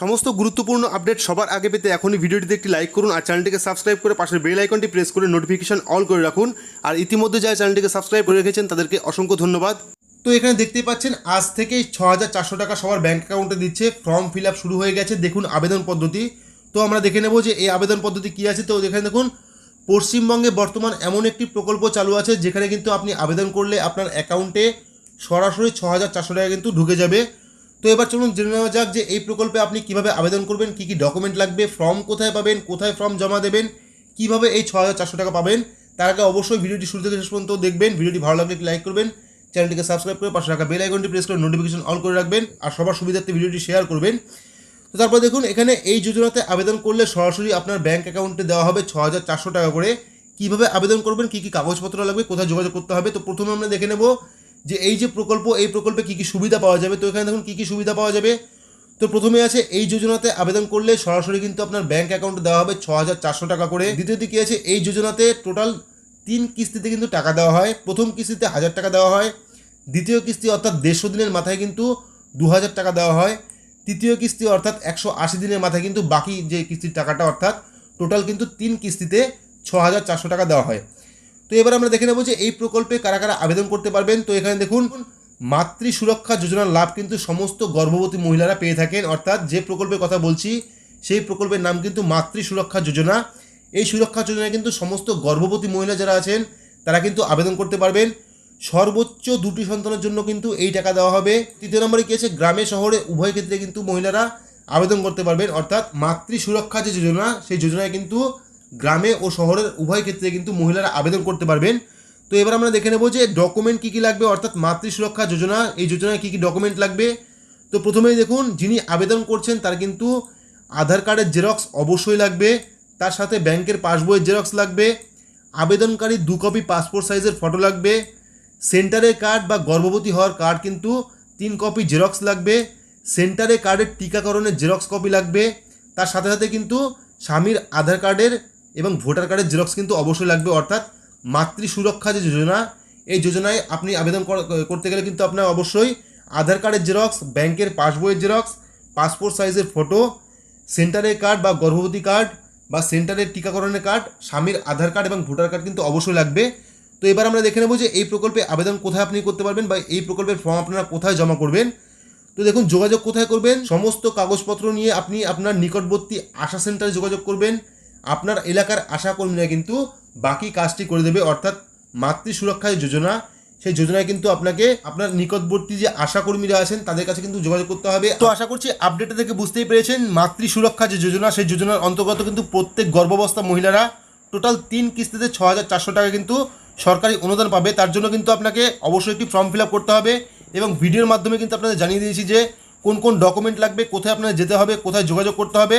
সমস্ত গুরুত্বপূর্ণ আপডেট সবার আগে পেতে এখনই ভিডিওটিতে একটি লাইক করুন আর চ্যানেলটিকে সাবস্ক্রাইব করে পাশের বেল আইকনটি প্রেস করে নোটিফিকেশন অল করে রাখুন। আর ইতিমধ্যে যারা চ্যানেলটিকে সাবস্ক্রাইব করে রেখেছেন, তাদেরকে অসংখ্য ধন্যবাদ। তো এখানে দেখতেই পাচ্ছেন, আজ থেকেই ছ হাজার চারশো টাকা সবার ব্যাঙ্ক অ্যাকাউন্টে দিচ্ছে। ফর্ম ফিল আপ শুরু হয়ে গেছে। দেখুন আবেদন পদ্ধতি। তো আমরা দেখে নেব যে এই আবেদন পদ্ধতি কী আছে। তো এখানে দেখুন, পশ্চিমবঙ্গে বর্তমান এমন একটি প্রকল্প চালু আছে, যেখানে কিন্তু আপনি আবেদন করলে আপনার অ্যাকাউন্টে সরাসরি ছ হাজার চারশো টাকা কিন্তু ঢুকে যাবে। তো এবার চলুন জেনে নেওয়া যাক যে এই প্রকল্পে আপনি কীভাবে আবেদন করবেন, কী কী ডকুমেন্ট লাগবে ফর্ম কোথায় পাবেন, কোথায় ফর্ম জমা দেবেন, কীভাবে এই ছ হাজার চারশো টাকা পাবেন, তার আগে অবশ্যই ভিডিওটি শুরু থেকে শেষ পর্যন্ত দেখবেন, ভিডিওটি ভালো লাগলে লাইক করবেন, চ্যানেলটিকে সাবস্ক্রাইব করে পাশে রাখা বেল আইকনটি প্রেস করে নোটিফিকেশন অন করে রাখবেন, আর সবার সুবিধার্থে ভিডিওটি শেয়ার করবেন। তো তারপর দেখুন, এখানে এই যোজনাতে আবেদন করলে সরাসরি আপনার ব্যাঙ্ক অ্যাকাউন্টে দেওয়া হবে ছ হাজার চারশো টাকা করে। কীভাবে আবেদন করবেন, কী কী কাগজপত্র লাগবে, কোথায় যোগাযোগ করতে হবে, তো প্রথমে আমরা দেখে নেব যে এই যে প্রকল্প, এই প্রকল্পে কী কী সুবিধা পাওয়া যাবে? তো এখানে দেখুন কী কী সুবিধা পাওয়া যাবে। তো প্রথমে আছে এই যোজনাতে আবেদন করলে সরাসরি কিন্তু আপনার ব্যাঙ্ক অ্যাকাউন্টে দেওয়া হবে ছ হাজার চারশো টাকা করে। দ্বিতীয়ত কী আছে এই যোজনাতে টোটাল তিন কিস্তিতে কিন্তু টাকা দেওয়া হয়। প্রথম কিস্তিতে হাজার টাকা দেওয়া হয়। দ্বিতীয় কিস্তি অর্থাৎ দেড়শো দিনের মাথায় কিন্তু দু হাজার টাকা দেওয়া হয়। তৃতীয় কিস্তি অর্থাৎ একশো আশি দিনের মাথায় কিন্তু বাকি যে কিস্তির টাকাটা অর্থাৎ টোটাল কিন্তু তিন কিস্তিতে ছ হাজার চারশো টাকা দেওয়া হয়। তো এবার আমরা দেখে নেব যে এই প্রকল্পে কারা কারা আবেদন করতে পারবেন। তো এখানে দেখুন, মাতৃ সুরক্ষা যোজনার লাভ কিন্তু সমস্ত গর্ভবতী মহিলারা পেয়ে থাকেন। অর্থাৎ যে প্রকল্পের কথা বলছি, সেই প্রকল্পের নাম কিন্তু মাতৃ সুরক্ষা যোজনা। এই সুরক্ষা যোজনায় কিন্তু সমস্ত গর্ভবতী মহিলা যারা আছেন, তারা কিন্তু আবেদন করতে পারবেন। সর্বোচ্চ দুটি সন্তানের জন্য কিন্তু এই টাকা দেওয়া হবে। তৃতীয় নম্বরে কী আছে? গ্রামে, শহরে, উভয় ক্ষেত্রে কিন্তু মহিলারা আবেদন করতে পারবেন। অর্থাৎ মাতৃ সুরক্ষা যে যোজনা, সেই যোজনায় কিন্তু গ্রামে ও শহরের উভয় ক্ষেত্রে কিন্তু মহিলারা আবেদন করতে পারবেন। তো এবার আমরা দেখে নেব যে ডকুমেন্ট কী কী লাগবে, অর্থাৎ মাতৃ সুরক্ষা যোজনা, এই যোজনায় কী কী ডকুমেন্ট লাগবে। তো প্রথমেই দেখুন, যিনি আবেদন করছেন তার কিন্তু আধার কার্ডের জেরক্স অবশ্যই লাগবে, তার সাথে ব্যাংকের পাসবইয়ের জেরক্স লাগবে, আবেদনকারী দু কপি পাসপোর্ট সাইজের ফটো লাগবে, সেন্টারের কার্ড বা গর্ভবতী হওয়ার কার্ড কিন্তু তিন কপি জেরক্স লাগবে, সেন্টারে কার্ডের টিকাকরণের জেরক্স কপি লাগবে, তার সাথে সাথে কিন্তু স্বামীর আধার কার্ডের এবং ভোটার কার্ডের জেরক্স কিন্তু অবশ্যই লাগবে, অর্থাৎ মাতৃ সুরক্ষা যে যোজনা, এই যোজনায় আপনি আবেদন কর- করতে গেলে কিন্তু আপনার অবশ্যই আধার কার্ডের জেরক্স, ব্যাংকের পাসবইয়ের জেরক্স পাসপোর্ট সাইজের ফটো সেন্টারের কার্ড বা গর্ভবতী কার্ড বা সেন্টারের টিকাকরণের কার্ড স্বামীর আধার কার্ড এবং ভোটার কার্ড কিন্তু অবশ্যই লাগবে। তো এবার আমরা দেখে নেব যে এই প্রকল্পে আবেদন কোথায় আপনি করতে পারবেন বা এই প্রকল্পের ফর্ম আপনারা কোথায় জমা করবেন। তো দেখুন, যোগাযোগ কোথায় করবেন? সমস্ত কাগজপত্র নিয়ে আপনি আপনার নিকটবর্তী আশা সেন্টারে যোগাযোগ করবেন। আপনার এলাকার আশা কর্মীরা কিন্তু বাকি কাজটি করে দেবে, অর্থাৎ মাতৃ সুরক্ষা যোজনা। সেই যোজনায় কিন্তু আপনাকে আপনার নিকটবর্তী যে আশা কর্মীরা আছেন, তাদের কাছে কিন্তু যোগাযোগ করতে হবে। তো আশা করছি আপডেটটা থেকে বুঝতেই পেরেছেন, মাতৃ সুরক্ষা যে যোজনা, সেই যোজনার অন্তর্গত কিন্তু প্রত্যেক গর্ভাবস্থা মহিলারা টোটাল তিন কিস্তিতে ছ হাজার চারশো টাকা কিন্তু সরকারি অনুদান পাবে। তার জন্য কিন্তু আপনাকে অবশ্যই একটি ফর্ম ফিল আপ করতে হবে এবং ভিডিওর মাধ্যমে কিন্তু আপনাদের জানিয়ে দিয়েছি যে কোন কোন ডকুমেন্ট লাগবে, কোথায় আপনাদের যেতে হবে, কোথায় যোগাযোগ করতে হবে।